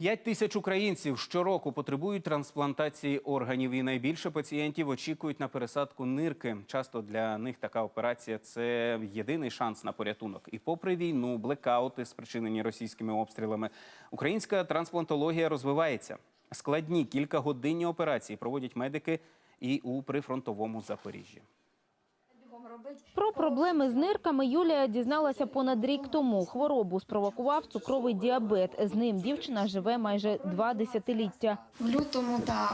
П'ять тисяч українців щороку потребують трансплантації органів, і найбільше пацієнтів очікують на пересадку нирки. Часто для них така операція це єдиний шанс на порятунок. І попри війну, блекаути, спричинені російськими обстрілами, українська трансплантологія розвивається. Складні кількагодинні операції проводять медики і у прифронтовому Запоріжжі. Про проблеми з нирками Юлія дізналася понад рік тому. Хворобу спровокував цукровий діабет. З ним дівчина живе майже два десятиліття. В лютому, да,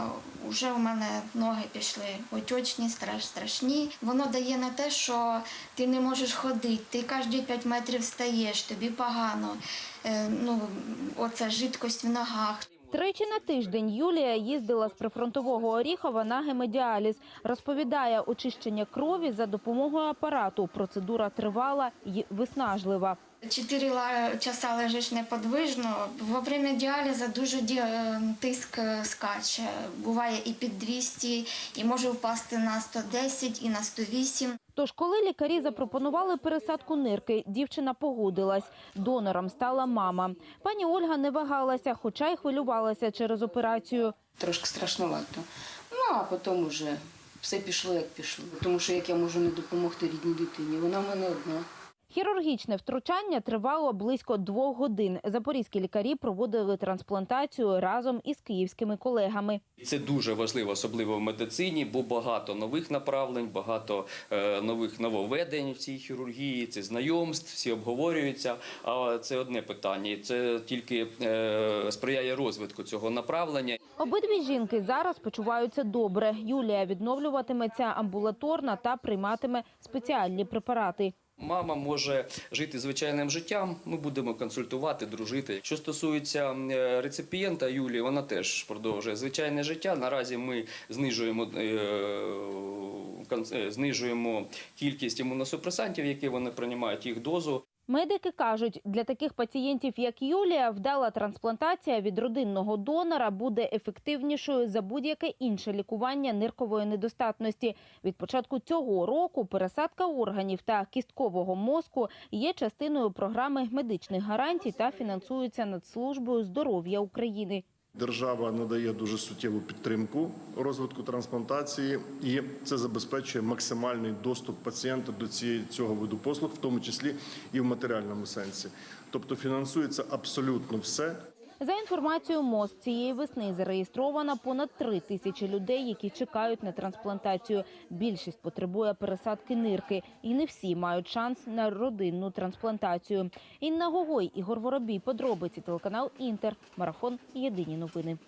вже у мене ноги пішли отечні, страш, страшні. Воно дає на те, що ти не можеш ходити, ти кожні 5 метрів стаєш, тобі погано. Е, ну, оця жидкость в ногах. Тричі на тиждень Юлія їздила з прифронтового Оріхова на гемодіаліз. Розповідає, очищення крові за допомогою апарату. Процедура тривала і виснажлива. Чотири ла- часа лежиш неподвижно. Во время діалізу дуже е, тиск е, скаче. Буває і під 200, і може впасти на 110, і на 108. Тож, коли лікарі запропонували пересадку нирки, дівчина погодилась. Донором стала мама. Пані Ольга не вагалася, хоча й хвилювалася через операцію. трошки страшновато. Ну а потім вже все пішло як пішло. Тому що як я можу не допомогти рідній дитині, вона в мене одна. Хірургічне втручання тривало близько двох годин. Запорізькі лікарі проводили трансплантацію разом із київськими колегами. Це дуже важливо, особливо в медицині, бо багато нових направлень, багато е, нових нововведень в цій хірургії. Це знайомств, всі обговорюються. А це одне питання. Це тільки е, сприяє розвитку цього направлення. Обидві жінки зараз почуваються добре. Юлія відновлюватиметься амбулаторно та прийматиме спеціальні препарати. Мама може жити звичайним життям. Ми будемо консультувати, дружити. Що стосується е, реципієнта Юлії, вона теж продовжує звичайне життя. Наразі ми знижуємо, е, е, знижуємо кількість імуносупресантів, які вони приймають їх дозу. Медики кажуть, для таких пацієнтів, як Юлія, вдала трансплантація від родинного донора буде ефективнішою за будь-яке інше лікування ниркової недостатності. Від початку цього року пересадка органів та кісткового мозку є частиною програми медичних гарантій та фінансується Нацслужбою здоров'я України. Держава надає дуже суттєву підтримку розвитку трансплантації, і це забезпечує максимальний доступ пацієнта до цієї цього виду послуг, в тому числі і в матеріальному сенсі. Тобто фінансується абсолютно все. За інформацією МОЗ, цієї весни зареєстровано понад три тисячі людей, які чекають на трансплантацію. Більшість потребує пересадки нирки, і не всі мають шанс на родинну трансплантацію. Інна Гогой, Ігор Воробій, подробиці телеканал Інтер, марафон. Єдині новини.